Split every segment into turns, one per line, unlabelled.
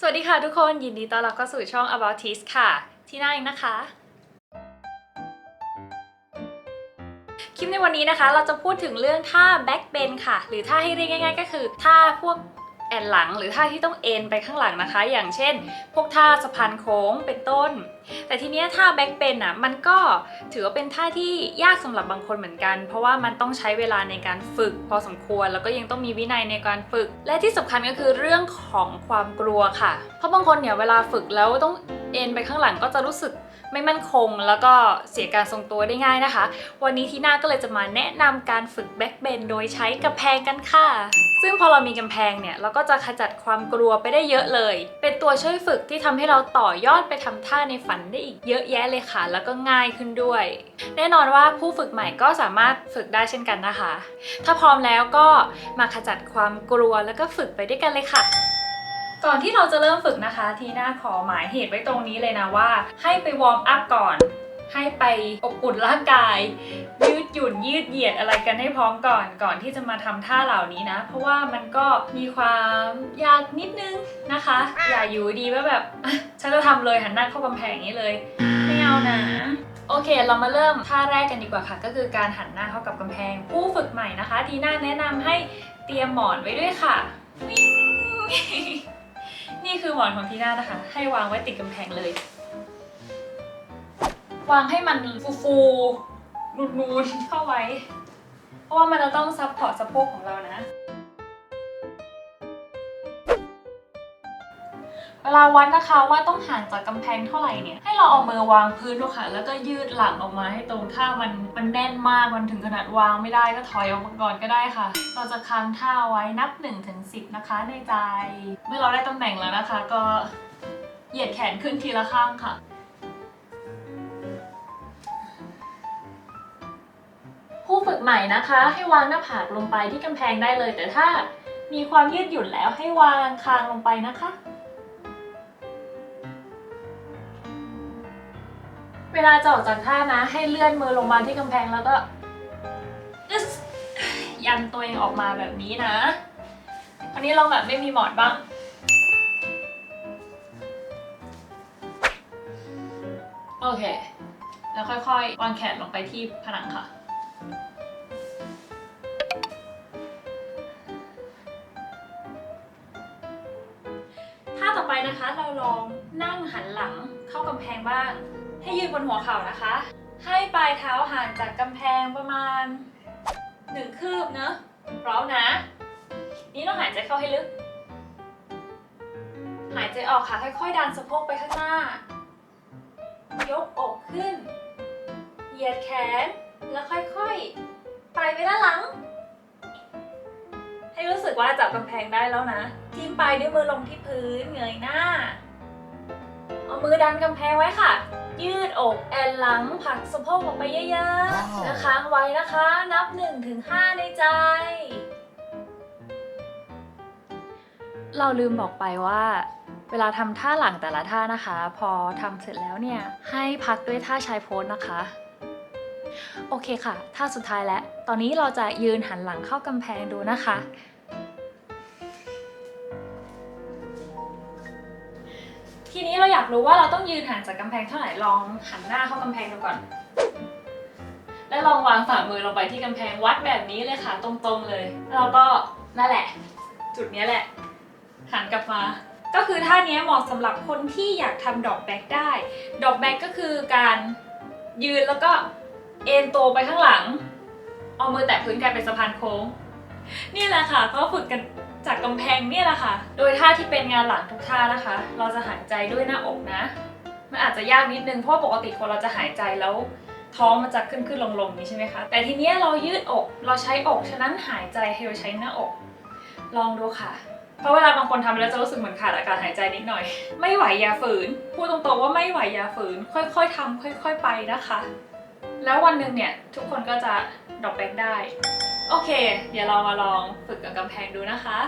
สวัสดีค่ะทุกคนยินดีต้อนรับเข้าสู่ช่อง About Tis ค่ะ ที่น่าเองนะคะ คลิปในวันนี้นะคะ เราจะพูดถึงเรื่องท่า back bend ค่ะ หรือท่าให้เรียกง่าย ๆ ก็คือท่าพวก อนหลังหรือท่าที่ต้องเอ็นไปข้างหลังนะคะ อย่างเช่น พวกท่าสะพานโค้งเป็นต้น แต่ทีเนี้ยท่าแบ็กเปนอะมันก็ถือว่าเป็นท่าที่ยากสำหรับบางคนเหมือนกัน เพราะว่ามันต้องใช้เวลาในการฝึกพอสมควร แล้วก็ยังต้องมีวินัยในการฝึก และที่สำคัญก็คือเรื่องของความกลัวค่ะ เพราะบางคนเนี่ยเวลาฝึกแล้วต้อง เอ็นไปข้างหลังก็จะรู้สึกไม่มั่นคง แล้วก็เสียการทรงตัวได้ง่ายนะคะ วันนี้ทีน่าก็เลยจะมาแนะนำการฝึกแบ็กเบนโดยใช้กำแพงกันค่ะ ซึ่งพอเรามีกำแพงเนี่ยเราก็จะขจัดความกลัวไปได้เยอะเลย เป็นตัวช่วยฝึกที่ทำให้เราต่อยอดไปทำท่าในฝันได้อีกเยอะแยะเลยค่ะ แล้วก็ง่ายขึ้นด้วย แน่นอนว่าผู้ฝึกใหม่ก็สามารถฝึกได้เช่นกันนะคะ ถ้าพร้อมแล้วก็มาขจัดความกลัวแล้วก็ฝึกไปด้วยกันเลยค่ะ ก่อนที่เราจะเริ่มฝึกนะคะ ทีน่าขอหมายเหตุไว้ตรงนี้เลยนะว่า ให้ไปวอร์มอัพก่อน ให้ไปอบอุ่นร่างกาย ยืดหยุ่นยืดเหยียดอะไรกันให้พร้อมก่อนก่อนที่จะมาทำท่าเหล่านี้นะ เพราะว่ามันก็มีความยากนิดนึงนะคะ อย่าอยู่ดีว่าแบบฉันจะทำเลยหันหน้าเข้ากำแพงอย่างนี้เลยไม่เอานะโอเค เรามาเริ่มท่าแรกกันดีกว่าค่ะ ก็คือการหันหน้าเข้ากับกำแพง ผู้ฝึกใหม่นะคะทีน่าแนะนำให้เตรียมหมอนไว้ด้วยค่ะวิ่ง นี่คือหมอนของทีน่านะคะ ให้วางไว้ติดกำแพงเลย วางให้มันฟูฟูๆนูนๆเข้าไว้ เพราะว่ามันจะต้องซับพอร์ตสะโพกของเรานะ เวลาวัดนะคะว่าต้องห่างจากกำแพงเท่าไหร่เนี่ยให้เราเอามือวางพื้นดูค่ะ แล้วก็ยืดหลังออกมาให้ตรงถ้ามันมันแน่นมากมันถึงขนาดวางไม่ได้ก็ถอยออกมาก่อนก็ได้ค่ะ เราจะค้างท่าไว้นับ1นถึงสินะคะในใจ เมื่อเราได้ตำแหน่งแล้วนะคะ ก็เหยียดแขนขึ้นทีละข้างค่ะผู้ฝึกใหม่นะคะ ให้วางหน้าผากลงไปที่กำแพงได้เลย แต่ถ้ามีความยืดหยุ่นแล้วให้วางคางลงไปนะคะ เวลาจะออกจากท่านะ ให้เลื่อนมือลงมาที่กำแพงแล้วก็อึ๊สยันตัวเองออกมาแบบนี้นะอันนี้ลองแบบไม่มีหมอนบ้าง โอเค แล้วค่อยๆ วางแขนลงไปที่ผนังค่ะ ท่าต่อไปนะคะเราลองนั่งหันหลังเข้ากำแพงบ้าง ให้ยืนบนหัวเข่านะคะ ให้ปลายเท้าห่างจากกำแพงประมาณหนึ่งคืบเนอะพร้อมนะ นี่ต้องหายใจเข้าให้ลึก หายใจออกค่ะ ค่อยๆ ดันสะโพกไปข้างหน้า ยกอกขึ้น เหยียดแขน แล้วค่อยๆ ไปไปด้านหลัง ให้รู้สึกว่าจับกำแพงได้แล้วนะจิ้มปลายด้วยมือลงที่พื้น เงยหน้า เอามือดันกำแพงไว้ค่ะ ยืดอกแอนหลังผลักสะโพกออกไปเยอะ
ว้าว
ๆแล้วค้างไว้นะคะ นับ1ถึง5ในใจ เราลืมบอกไปว่า เวลาทำท่าหลังแต่ละท่านะคะ พอทำเสร็จแล้วเนี่ย ให้พักด้วยท่าชายโพสนะคะ โอเคค่ะ ท่าสุดท้ายแล้ว ตอนนี้เราจะยืนหันหลังเข้ากำแพงดูนะคะ อยากรู้ว่าเราต้องยืนห่างจากกำแพงเท่าไหร่ลองหันหน้าเข้ากำแพงดูก่อน แล้วลองวางฝ่ามือลงไปที่กำแพงวัดแบบนี้เลยค่ะ ตรงๆเลยแล้วเราก็นั่นแหละ จุดนี้แหละ หันกลับมา ก็คือท่าเนี้ยเหมาะสำหรับคนที่อยากทำดอกแบกได้ ดอกแบกก็คือการยืนแล้วก็เอ็นตัวไปข้างหลัง เอามือแตะพื้นกลายเป็นสะพานโค้ง นี่แหละค่ะก็ฝึกกัน จากกำแพงเนี่ยแหละค่ะ โดยท่าที่เป็นงานหลังทุกท่านะคะ เราจะหายใจด้วยหน้าอกนะ มันอาจจะยากนิดนึงเพราะปกติคนเราจะหายใจแล้วท้องมันจะขึ้นขึ้นลงลงนี้ใช่ไหมคะ แต่ทีเนี้ยเรายืดอก เราใช้อก ฉะนั้นหายใจให้เราใช้หน้าอก ลองดูค่ะ เพราะเวลาบางคนทำแล้วจะรู้สึกเหมือนขาดอากาศหายใจนิดหน่อย ไม่ไหวอย่าฝืน พูดตรงๆว่าไม่ไหวอย่าฝืน ค่อยๆทำค่อย ๆ ไปนะคะ แล้ววันหนึ่งเนี่ยทุกคนก็จะดรอปแบ็กได้ โอเค เดี๋ยวเรามาลองฝึกกับกำแพงดูนะคะ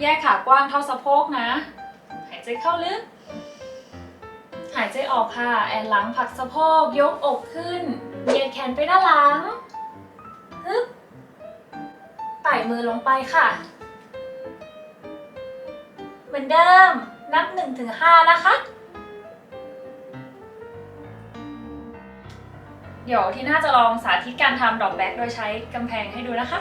แยกขากว้างเท่าสะโพกนะ หายใจเข้าลึก หายใจออกค่ะ แอนหลังผลักสะโพก ยกอกขึ้น เหยียดแขนไปด้านหลังฮึบไต่มือลงไปค่ะ เหมือนเดิม นับ1ถึง5นะคะ เดี๋ยวที่น่าจะลองสาธิตการทำดอกแบ็กโดยใช้กำแพงให้ดูนะคะ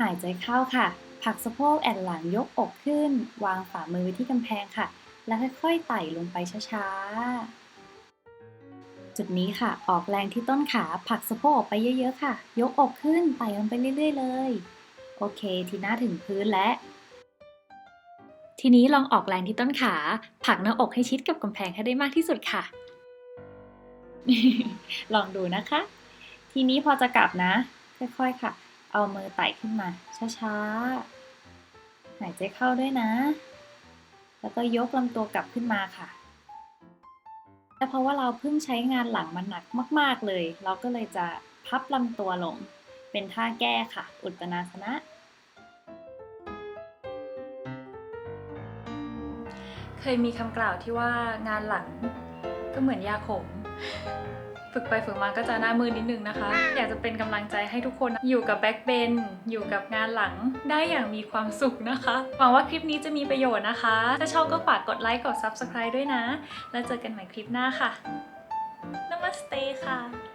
หายใจเข้าค่ะผลักสะโพกแอนหลังยกอกขึ้น วางฝ่ามือไว้ที่กำแพงค่ะ แล้วค่อยๆไต่ลงไปช้าๆ จุดนี้ค่ะ ออกแรงที่ต้นขาผลักสะโพกออกไปเยอะๆค่ะ ยกอกขึ้นไต่ลงไปเรื่อยๆเลย โอเคทีน้าถึงพื้นแล้วทีนี้ลองออกแรงที่ต้นขาผลักหน้าอกให้ชิดกับกำแพงให้ได้มากที่สุดค่ะ ลองดูนะคะ ทีนี้พอจะกลับนะ ค่อยๆค่ะ เอามือไต่ขึ้นมา ช้าๆ หายใจเข้าด้วยนะ แล้วก็ยกลำตัวกลับขึ้นมาค่ะแต่เพราะว่าเราเพิ่งใช้งานหลังมันหนักมาก ๆเลย เราก็เลยจะพับลำตัวลง เป็นท่าแก้ค่ะ อุตตนาสนะ
เคยมีคำกล่าวที่ว่างานหลังก็เหมือนยาขม ฝึกไปฝึกมาก็จะหน้ามือนิดนึงนะคะ อยากจะเป็นกำลังใจให้ทุกคนอยู่กับแบ็คเบนอยู่กับงานหลังได้อย่างมีความสุขนะคะหวังว่าคลิปนี้จะมีประโยชน์นะคะ ถ้าชอบก็ฝากกดไลค์กด Subscribe ด้วยนะ แล้วเจอกันใหม่คลิปหน้าค่ะ นมัสเตค่ะบาย